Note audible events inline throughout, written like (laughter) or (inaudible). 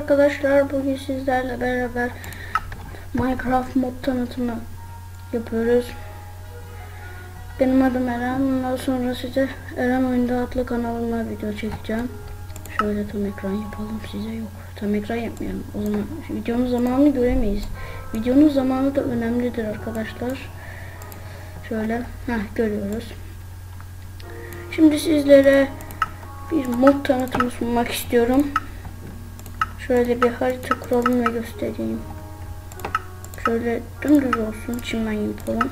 Arkadaşlar. Bugün sizlerle beraber Minecraft mod tanıtımı yapıyoruz. Benim adım Eren. Bundan sonra size Eren Oyunda adlı kanalıma video çekeceğim. Şöyle tam ekran yapalım size yok. Tam ekran yapmayalım. O zaman videonun zamanını göremeyiz. Videonun zamanı da önemlidir arkadaşlar. Şöyle heh, görüyoruz. Şimdi sizlere bir mod tanıtımı sunmak istiyorum. Şöyle bir harita kuralım ve göstereyim. Şöyle dümdüz olsun çimen yapalım.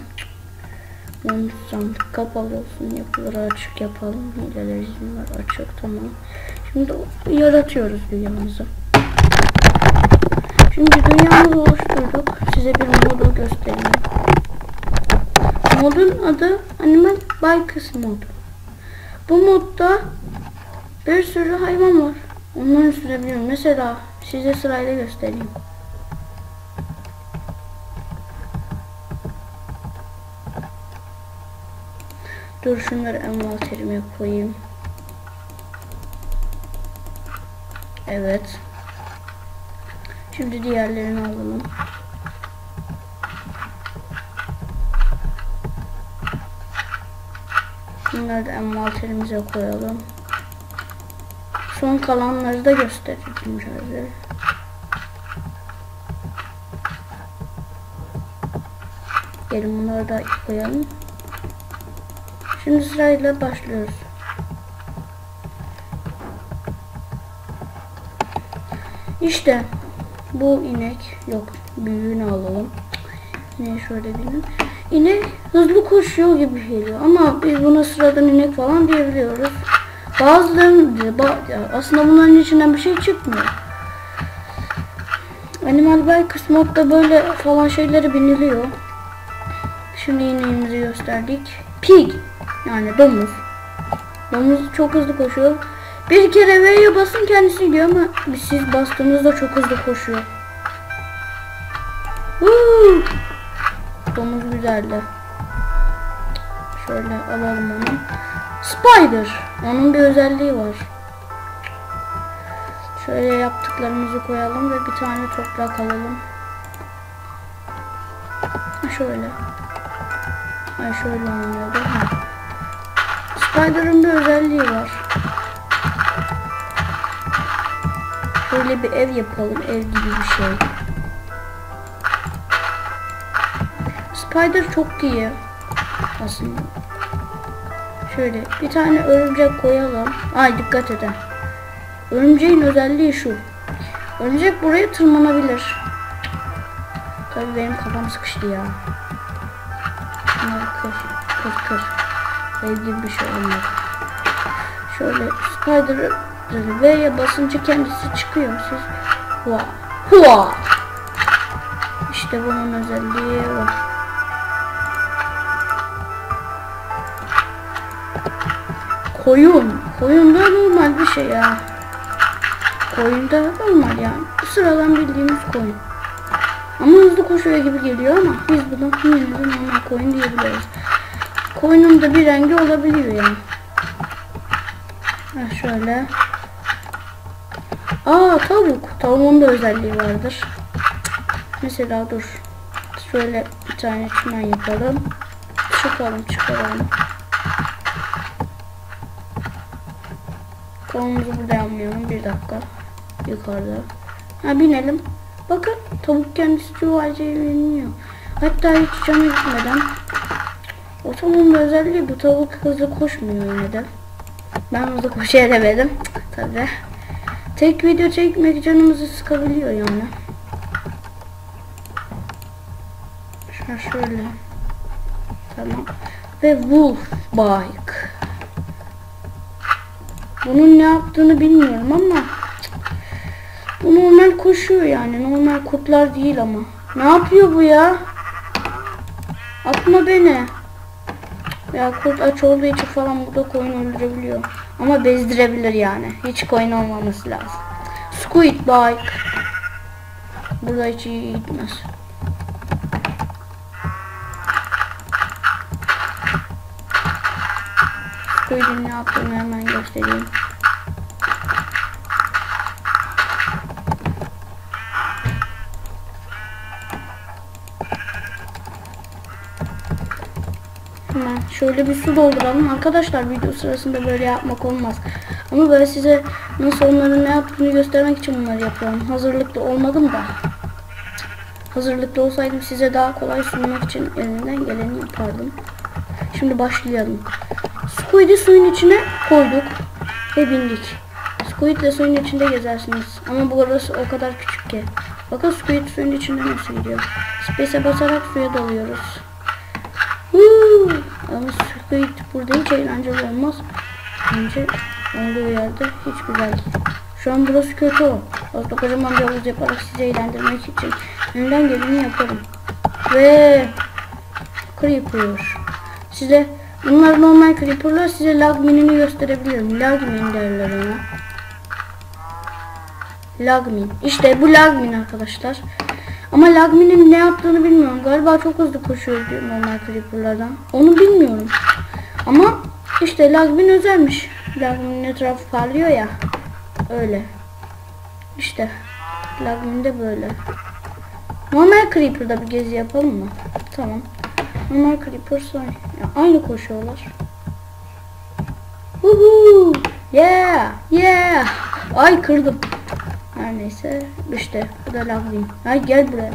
Yalnız sandık kapalı olsun yapıları açık yapalım. Hileler izin var açık tamam. Şimdi yaratıyoruz dünyamızı. Şimdi dünyamızı oluşturduk. Size bir modu göstereyim. Modun adı Animal Bikes modu. Bu modda bir sürü hayvan var. Onları sürebiliyorum. Mesela size sırayla göstereyim. Dur şunları envanterime koyayım. Evet. Şimdi diğerlerini alalım. Bunları da envanterimize koyalım. Son kalanları da göstereceğim şöyle. Gelin bunları da koyalım. Şimdi sırayla başlıyoruz. İşte bu inek yok büyüğünü alalım. Ne şöyle bilin. İnek hızlı koşuyor gibi geliyor ama biz buna sıradan inek falan diyebiliyoruz. Bazılarının aslında bunların içinden bir şey çıkmıyor. Animal Bikers modda böyle falan şeyleri biniliyor. Şimdi ineğimizi gösterdik. Pig yani domuz. Domuz çok hızlı koşuyor. Bir kere V'ye basın kendisi gidiyor ama siz bastığınızda çok hızlı koşuyor. Woo! Domuz güzeldi. Şöyle alalım onu. Spider. Onun bir özelliği var. Şöyle yaptıklarımızı koyalım ve bir tane toprak alalım. Şöyle. Ay şöyle olmuyordu. Spider'ın bir özelliği var. Şöyle bir ev yapalım. Ev gibi bir şey. Spider çok iyi. Aslında. Şöyle bir tane örümcek koyalım. Ay dikkat edin. Örümceğin özelliği şu. Örümcek buraya tırmanabilir. Tabii benim kafam sıkıştı ya. Bunları kır, kır, kır. Gibi bir şey olmaz. Şöyle Spider V'ye basınca kendisi çıkıyor. Siz hua hua. İşte bunun özelliği var. Koyun. Koyun da normal bir şey ya. Koyun da normal yani. Sıradan bildiğimiz koyun. Ama hızlı koşuyor gibi geliyor ama biz yine de normal koyun diyebiliriz. Koyunun da bir rengi olabiliyor yani. Ha şöyle. Aa tavuk. Tavuğun da özelliği vardır. Mesela dur. Şöyle bir tane çimen yapalım. Çıkalım çıkaralım. Tavuğumuzu burada yapmayalım. Bir dakika. Yukarıda. Ha binelim. Bakın tavuk kendisi çuvalca biniyor. Hatta hiç canı gitmeden. O tavuğun da özelliği bu tavuk hızlı koşmuyor yine. Ben hızlı koşayabildim. Tabi. Tek video çekmek canımızı sıkabiliyor yani. Şöyle. Tamam. Ve Wolf Bike. Bunun ne yaptığını bilmiyorum ama bu normal koşuyor yani. Normal kurtlar değil ama. Ne yapıyor bu ya? Atma beni. Ya kurt aç olduğu için falan burada koyun öldürebiliyor. Ama bezdirebilir yani. Hiç koyun olmaması lazım. Squid bike. Burada hiç iyi gitmez. Köyde ne yaptığımı hemen göstereyim. Hemen şöyle bir su dolduralım. Arkadaşlar video sırasında böyle yapmak olmaz. Ama ben size nasıl onların ne yaptığını göstermek için bunları yapıyorum. Hazırlıklı olmadım da. Hazırlıklı olsaydım size daha kolay sunmak için elimden geleni yapardım. Şimdi başlayalım. Squid'i suyun içine koyduk ve bindik. Squid de suyun içinde gezersiniz. Ama burası o kadar küçük ki. Bakın Squid suyun içinde nasıl gidiyor. Space'e basarak suya dalıyoruz. Woo! Ama Squid burada hiç eğlenceli olmaz. Bence olduğu yerde hiç güzel. Şu an burası kötü o. Aslında kocaman bir havuz yaparak sizi eğlendirmek için elimden geleni yaparım. Ve Creeper. Size bunlar normal Creeper'lar size lag minini gösterebilirim. Lag min derler ona. Lagmin. İşte bu Lagmin arkadaşlar. Ama Lagmin'in ne yaptığını bilmiyorum. Galiba çok hızlı koşuyor normal Creeper'lardan. Onu bilmiyorum. Ama işte Lagmin özelmiş. Lagmin'in etrafı parlıyor ya. Öyle. İşte. Lagmin de böyle. Normal Creeper'da bir gezi yapalım mı? Tamam. Normal Creeper sonra. Ya aynı koşuyorlar. Woohoo! Yeah! Yeah! Ay kırdım. Her neyse işte bu da Lagvin. Ay gel buraya.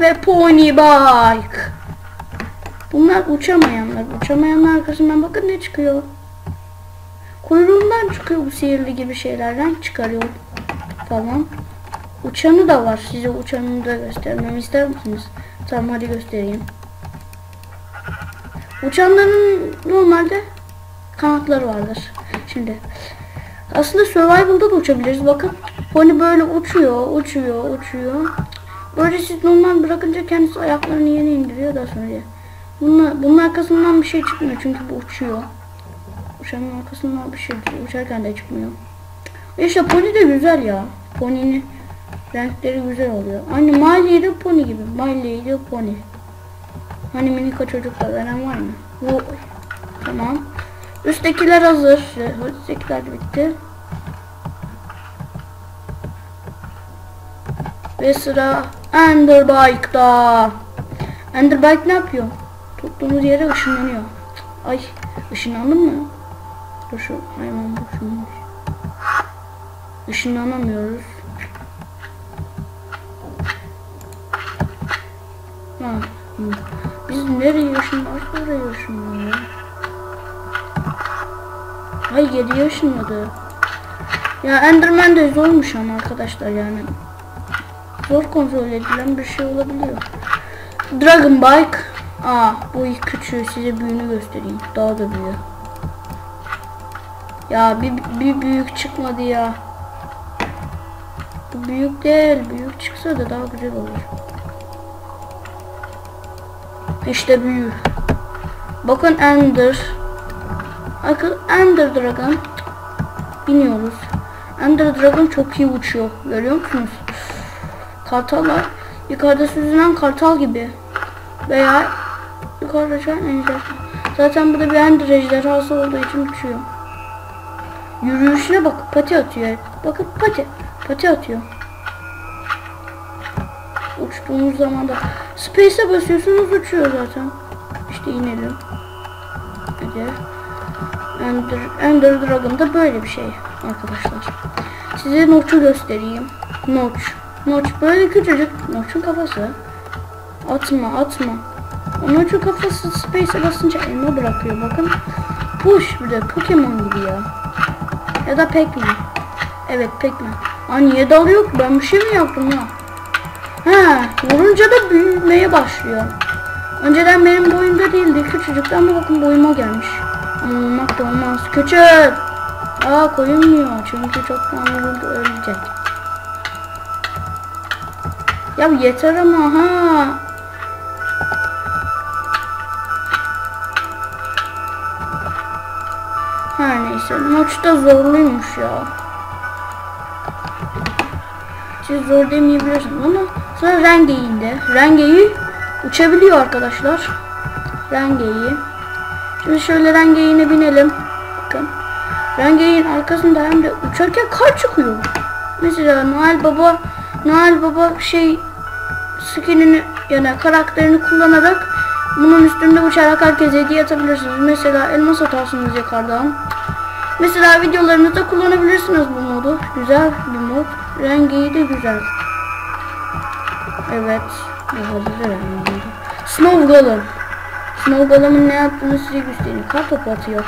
Ve Pony Bike. Bunlar uçamayanlar. Uçamayanlar arkasından bakın ne çıkıyor. Kuyruğundan çıkıyor bu sihirli gibi şeylerden çıkarıyor falan. Uçanı da var. Size uçanını da göstermemi ister misiniz? Tamam hadi göstereyim. Uçanların normalde kanatları vardır. Şimdi aslında survival'da da uçabiliriz. Bakın pony böyle uçuyor, uçuyor, uçuyor. Böyle siz normal bırakınca kendisi ayaklarını yeni indiriyor da sonra. Bunun, bunun arkasından bir şey çıkmıyor çünkü bu uçuyor. Uçanın arkasından bir şey uçarken de çıkmıyor. İşte pony de güzel ya. Pony'nin renkleri güzel oluyor. Aynı Miley de pony gibi. Miley de pony. Hani minika çocuklar veren var mı? Bu tamam. Üsttekiler hazır. Üsttekiler bitti. Ve sıra Enderbike'da. Enderbike ne yapıyor? Tuttuğumuz yere ışınlanıyor. Ay ışınlandın mı? Dur şu hayvan boşunmuş. Işınlanamıyoruz. Biz nereye ışınlarsa oraya ışınlanıyor. Ay 7 yaşındadı. Ya Enderman de zormuş ama arkadaşlar yani. Zor kontrol edilen bir şey olabiliyor. Dragon Bike. Aa bu ilk küçüğü size büyüğünü göstereyim. Daha da büyüğü. Ya bir, bir büyük çıkmadı ya. Bu büyük değil. Büyük çıksa da daha güzel olur. İşte büyük. Bakın Ender. Bakın Ender Dragon. Biniyoruz. Ender Dragon çok iyi uçuyor. Görüyor musunuz? Kartallar. Yukarıda süzülen kartal gibi. Veya yukarıda şu ejderha. Zaten bu da bir Ender ejderhası olduğu için uçuyor. Yürüyüşüne bak. Pati atıyor. Bakın pati. Pati atıyor. Uçtuğumuz zaman da Space'e basıyorsunuz uçuyor zaten. İşte inelim. Hadi. Ender, Ender Dragon da böyle bir şey arkadaşlar. Size Notch'u göstereyim. Notch. Notch böyle küçücük. Notch'un kafası. Atma atma. Notch'un kafası Space'e basınca elma bırakıyor bakın. Push bir de Pokemon gibi ya. Ya da Pac-Man. Evet Pac-Man. Aa niye dalıyor ki? Ben bir şey mi yaptım ya? Ha, vurunca da büyümeye başlıyor. Önceden benim boyumda değildi. Küçücüktü ama bakın boyuma gelmiş. Ama da olmaz. Küçük. Aa koyulmuyor. Çünkü çok vuruldu ölecek. Ya yeter ama ha. Her neyse. Maçta zorluymuş ya. Siz zor demeyebilirsiniz ama sonra Rengeyi'nde. Rengeyi uçabiliyor arkadaşlar. Rengeyi. Şimdi şöyle Rengeyi'ne binelim. Bakın. Rengeyi'nin arkasında hem de uçarken kar çıkıyor. Mesela Noel Baba Noel Baba şey skinini yani karakterini kullanarak bunun üstünde uçarak herkese hediye atabilirsiniz. Mesela elmas atarsınız yukarıdan. Mesela videolarınızda kullanabilirsiniz bu modu. Güzel bir mod. Rengi de güzel. Evet. Olabilir yani. Snow Golem. Snow Golem'in ne yaptığını size göstereyim. Kar topu atıyor.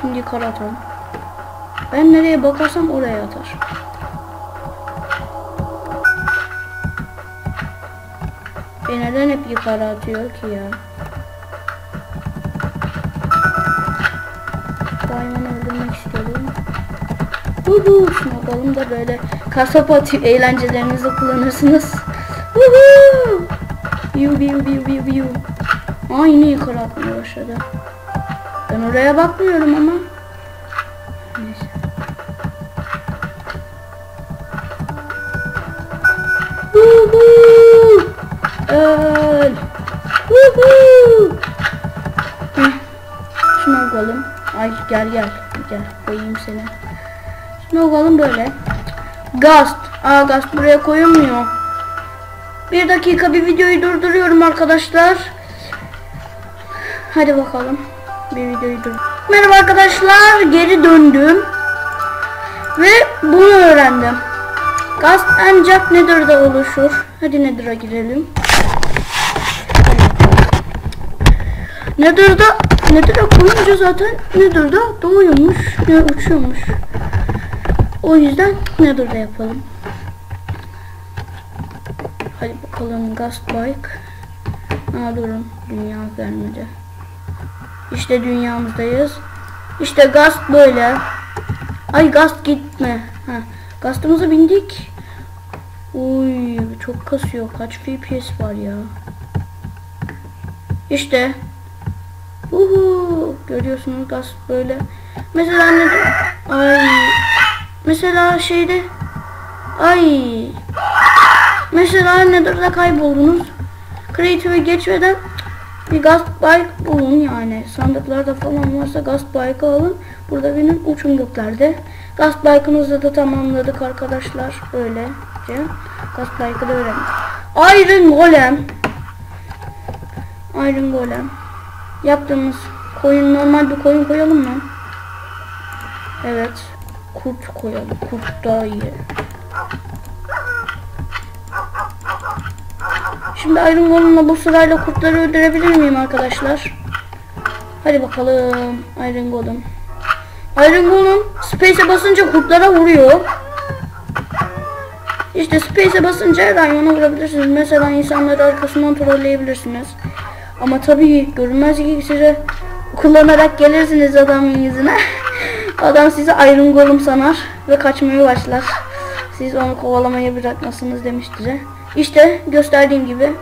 Şimdi kar atalım. Ben nereye bakarsam oraya atar. E neden hep yukarı atıyor ki ya? Uhu, şuna bakalım da böyle kasap atıyor. Eğlencelerinizde kullanırsınız. Uhu. Biu biu biu biu biu. Aa yine yukarı atmaya başladı. Ben oraya bakmıyorum ama. Neyse. Uhu. Öl. Uhu. Heh. Şunu alalım. Ay gel gel. Gel koyayım seni. Şunu alalım böyle. Gast. Aa gast buraya koyulmuyor. Bir dakika bir videoyu durduruyorum arkadaşlar. Hadi bakalım. Bir videoyu dur. Merhaba arkadaşlar. Geri döndüm. Ve bunu öğrendim. Gaz ancak Nether'da oluşur. Hadi Nether'a girelim. Nether'da Nether'a koyunca zaten Nether'da doğuyormuş. Ya uçuyormuş. O yüzden Nether'da yapalım. Hadi bakalım Ghost Bike. Aa durun. Dünya gelmedi. İşte dünyamızdayız. İşte Ghost böyle. Ay Ghost gitme. Ha. Gastımıza bindik. Uy çok kasıyor. Kaç FPS var ya. İşte. Uhu. Görüyorsunuz gaz böyle. Mesela ne? Ay. Mesela şeyde. Ay. Mesela Nether'da kayboldunuz. Creative'e geçmeden bir gaz bike bulun yani. Sandıklarda falan varsa gaz bike alın. Burada benim uçum göklerde. Gaz bike'ımızı da tamamladık arkadaşlar. Böylece. Gaz bike'ı da öğrendik. Iron Golem. Iron Golem. Yaptığımız koyun normal bir koyun koyalım mı? Evet. Kurt koyalım. Kurt daha iyi. Şimdi Iron Golem'la bu sırayla kurtları öldürebilir miyim arkadaşlar? Hadi bakalım Iron Golem. Iron Golem Space'e basınca kurtlara vuruyor. İşte Space'e basınca her hayvana vurabilirsiniz. Mesela insanları arkasından trolleyebilirsiniz. Ama tabii görünmez ki size kullanarak gelirsiniz adamın yüzüne. (laughs) Adam sizi Iron Golem sanar ve kaçmaya başlar. Siz onu kovalamayı bırakmasınız demiştir. İşte gösterdiğim gibi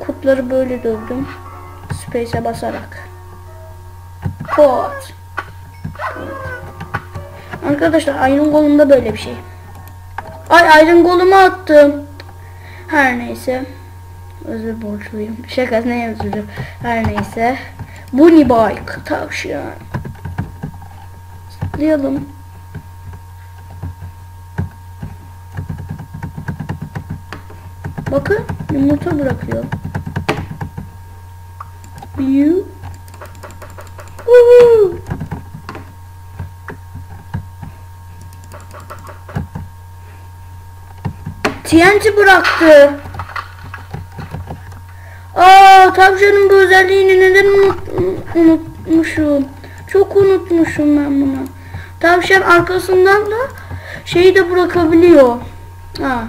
kurtları böyle dövdüm. Space'e basarak. Pot. Arkadaşlar Iron Golem'da böyle bir şey. Ay Iron Golem'u attım. Her neyse. Özür borçluyum. Şaka ne özürü. Her neyse. Bunny Bike. Tavşan. Zıplayalım. Bakın yumurta bırakıyor. Biu. TNT bıraktı. Aa tavşanın bu özelliğini neden unut, unutmuşum. Çok unutmuşum ben bunu. Tavşan arkasından da şeyi de bırakabiliyor. Ha,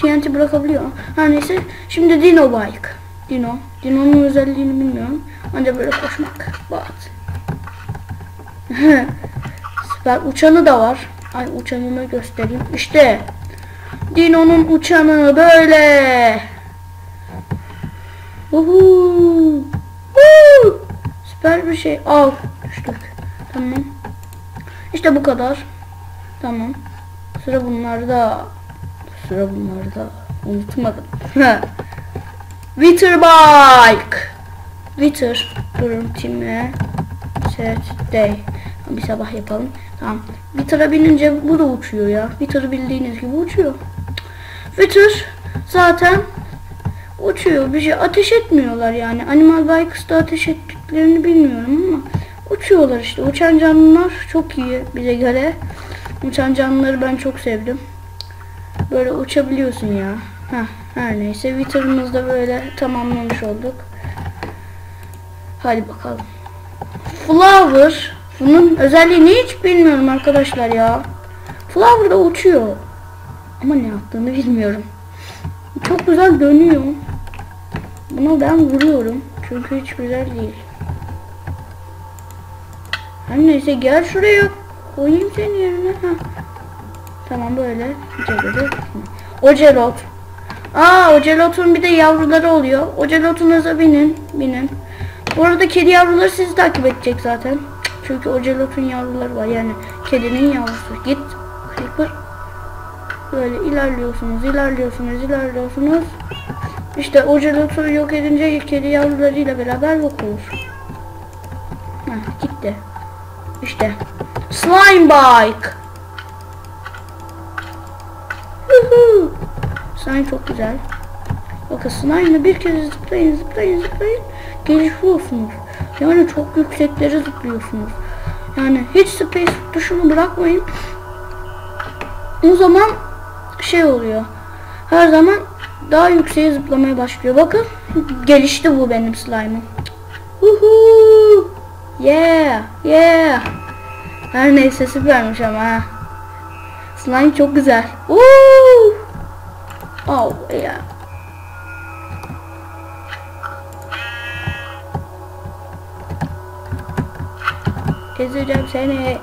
TNT bırakabiliyor. Her neyse. Şimdi Dino Bike. Dino. Dino'nun özelliğini bilmiyorum. Ancak böyle koşmak. Bat. (laughs) Süper. Uçanı da var. Ay uçanını göstereyim. İşte. Dino'nun uçanı böyle. Uhu. Uhu. Süper bir şey. Al. Düştük. Tamam. İşte bu kadar. Tamam. Sıra bunlarda. Sıra bunlarda. Unutmadım. Witter Bike. Witter. Durun time. Set day. Bir sabah yapalım. Tamam. Witter'a binince bu da uçuyor ya. Witter'ı bildiğiniz gibi uçuyor. Wither zaten uçuyor. Bir şey ateş etmiyorlar yani. Animal Bikes'ta ateş ettiklerini bilmiyorum ama uçuyorlar işte. Uçan canlılar çok iyi bize göre. Uçan canlıları ben çok sevdim. Böyle uçabiliyorsun ya. Heh, her neyse Wither'ımızı da böyle tamamlamış olduk. Hadi bakalım. Flower. Bunun özelliğini hiç bilmiyorum arkadaşlar ya. Flower da uçuyor. Ama ne yaptığını bilmiyorum. Çok güzel dönüyor. Buna ben vuruyorum. Çünkü hiç güzel değil. Her neyse gel şuraya. Koyayım seni yerine. Heh. Tamam böyle. Ocelot. Aa Ocelot'un bir de yavruları oluyor. Ocelot'unuza binin. Binin. Bu arada kedi yavruları sizi takip edecek zaten. Çünkü Ocelot'un yavruları var. Yani kedinin yavrusu. Git. Creeper. Böyle ilerliyorsunuz, ilerliyorsunuz, ilerliyorsunuz. İşte Ocelot'u yok edince kedi yavrularıyla beraber yok olur. Heh, gitti. İşte. Slime Bike. Slime çok güzel. Bakın slime'la bir kez zıplayın, zıplayın, zıplayın. Gelişiyorsunuz. Yani çok yükseklere zıplıyorsunuz. Yani hiç space tuşunu bırakmayın. O zaman şey oluyor. Her zaman daha yükseğe zıplamaya başlıyor. Bakın gelişti bu benim slime'ım. Uhu! Yeah! Yeah! Her neyse süpermiş ama ha. Slime çok güzel. Woo! Oh yeah. Ezeceğim seni.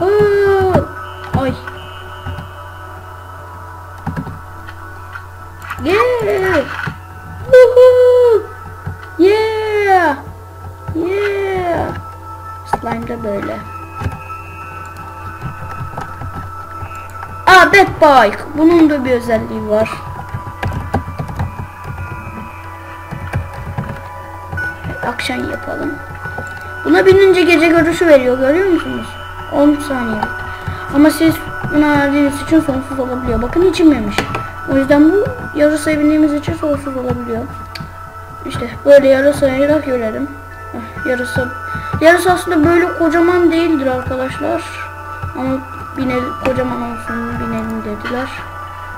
Aa! Ay. Yeah! Woohoo! Slime de böyle. Aa Bad Bike. Bunun da bir özelliği var. Akşam yapalım. Buna binince gece görüşü veriyor görüyor musunuz? 10 saniye. Ama siz buna verdiğiniz için sonsuz olabiliyor. Bakın hiç inmemiş. O yüzden bu yarısaya bindiğimiz için sonsuz olabiliyor. İşte böyle yarısayla görelim. Ah, Yarısı, yarısı aslında böyle kocaman değildir arkadaşlar. Ama binelim, kocaman olsun binelim dediler.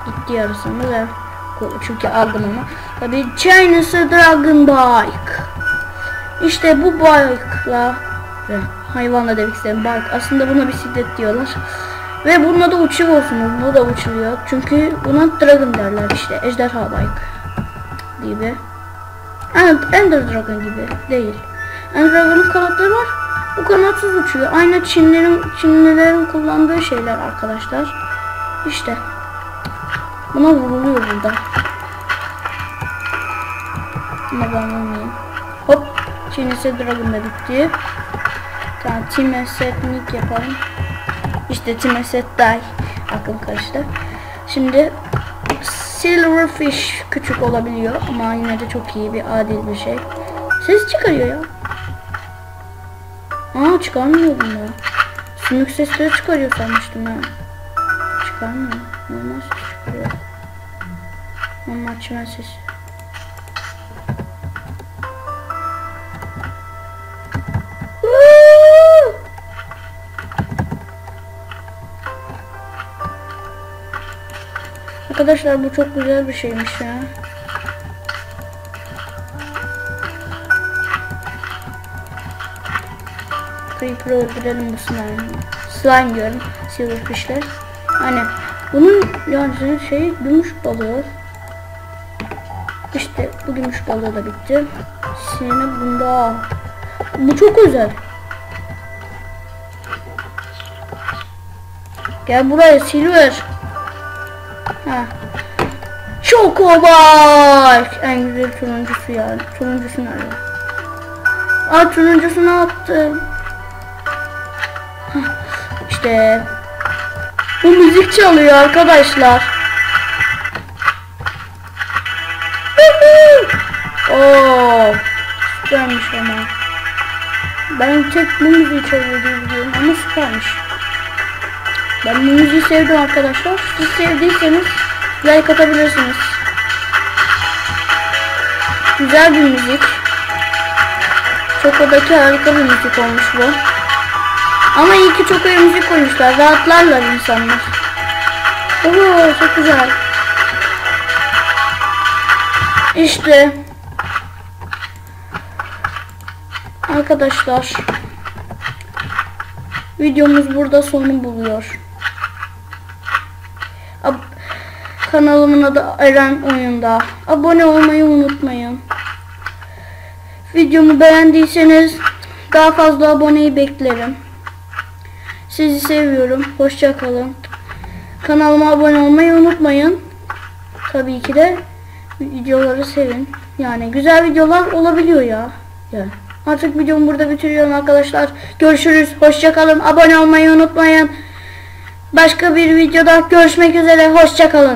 Gitti yarısını ve çünkü aldım onu. Tabii Chinese Dragon Bike. İşte bu bike'la ve hayvanla demek istedim bike. Aslında buna bisiklet diyorlar. Ve bununla da uçuyorsunuz. Bu da uçuluyor. Çünkü buna dragon derler işte. Ejderha bike gibi. Evet, Ender Dragon gibi değil. Dragon'un kanatları var. Bu kanatsız uçuyor. Aynı Çinlerin Çinlilerin kullandığı şeyler arkadaşlar. İşte. Buna vuruluyor burada. Ama ben vurmayayım. Hop. Çinlisi Dragon da bitti. Tamam Team Setnik yapalım. İşte Team Set Die. Aklım karıştı. Şimdi Silverfish küçük olabiliyor ama yine de çok iyi bir adil bir şey. Ses çıkarıyor ya. Aa çıkarmıyor bunda. Sümük sesleri çıkarıyor sanmıştım ben. Çıkarmıyor. Normal ses çıkarıyor. Normal çimen sesi. Arkadaşlar bu çok güzel bir şeymiş ya. Creeper'ı öldürelim bu slime. Slime diyorum. Silverfish'ler. Hani bunun yani şey gümüş balığı. İşte bu gümüş balığı da bitti. Seni bunda. Bu çok özel. Gel buraya Silver. Ha. Çokobak. En güzel turuncusu yani. Turuncusu nerede? Aa turuncusunu attım. İşte bu müzik çalıyor arkadaşlar. Oo, süpermiş ama. Ben tek bu müziği çalıyor biliyorum ama süpermiş. Ben bu müziği sevdim arkadaşlar. Siz sevdiyseniz like atabilirsiniz. Güzel bir müzik. Çoko'daki harika bir müzik olmuş bu. Ama iyi ki Çoko'ya müzik koymuşlar. Rahatlarlar insanlar. Oo çok güzel. İşte arkadaşlar videomuz burada sonu buluyor. Ab kanalımın adı Eren Oyunda. Abone olmayı unutmayın. Videomu beğendiyseniz daha fazla aboneyi beklerim. Sizi seviyorum. Hoşça kalın. Kanalıma abone olmayı unutmayın. Tabii ki de videoları sevin. Yani güzel videolar olabiliyor ya. Yani artık videomu burada bitiriyorum arkadaşlar. Görüşürüz. Hoşça kalın. Abone olmayı unutmayın. Başka bir videoda görüşmek üzere. Hoşça kalın.